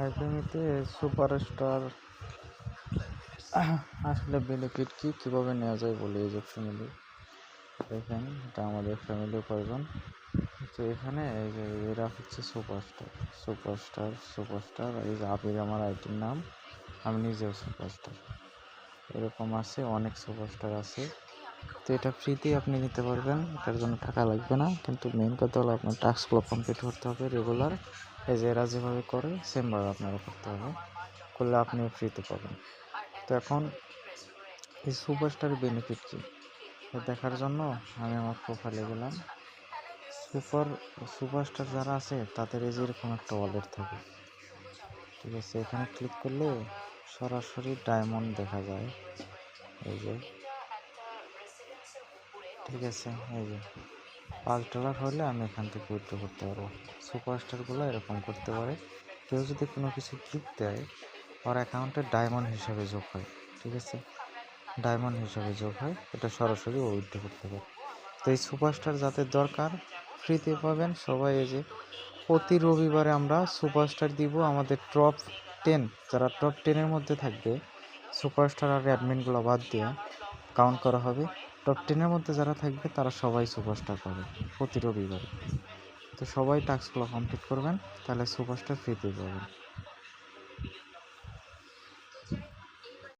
হাইফেমিতে superstar. আসলে benefit কি, কীভাবে নেওয়া যায় বলি এই যে ফ্যামিলি দেখেন, এটা আমাদের ফ্যামিলি উপার্জন। তো এখানে এই যে এরা হচ্ছে সুপারস্টার। সুপারস্টার সুপারস্টার, এই যে আবির আমার আইটির নাম। আমি নিজেও সুপারস্টার। এরকম আছে, অনেক সুপারস্টার আছে। তো এটা ফ্রিতেই আপনি নিতে পারবেন। এটার জন্য টাকা লাগবে না। কিন্তু মেন কথা হলো আপনার টাস্কগুলো কমপ্লিট করতে হবে রেগুলার যে এরা যেভাবে করে সেমভাবে আপনারা করতে হবে। করলে আপনিও ফ্রিতে পাবেন। তো এখন এই সুপারস্টার বেনিফিট কী? দেখার জন্য আমি আমার প্রোফাইলে গেলাম। সুপার সুপারস্টার যারা আছে, তাদের এই যে এরকম একটা ওয়ালেট থাকে। ঠিক আছে, এখানে ক্লিক করলে সরাসরি ডায়মন্ড দেখা যায়। এই যে। ঠিক আছে, এই যে। পাঁচ ডলার হলে আমি এখান থেকে উইথড্র করতে পারব। সুপারস্টারগুলো এরকম করতে পারে। কেউ যদি কোনো কিছু গিফট দেয়, ওর অ্যাকাউন্টে ডায়মন্ড হিসাবে যোগ হয়, ঠিক আছে? ডায়মন্ড হিসাবে যোগ হয়, এটা সরাসরি উইথড্র করতে পারে। তো এই সুপারস্টার যাদের দরকার, ফ্রিতে পাবেন। সবাই এই যে, প্রতি রবিবারে আমরা সুপারস্টার দিব আমাদের টপ টেন যারা টপ টেনের মধ্যে থাকবে, সুপারস্টার আর অ্যাডমিনগুলো বাদ দিয়ে কাউন্ট করা হবে। টপ টেনের মধ্যে যারা থাকবে, তারা সবাই সুপারস্টার পাবে প্রতি রবিবার। তো সবাই টাস্কগুলো কমপ্লিট করবেন, তাহলে সুপারস্টার ফ্রিতে পাবেন।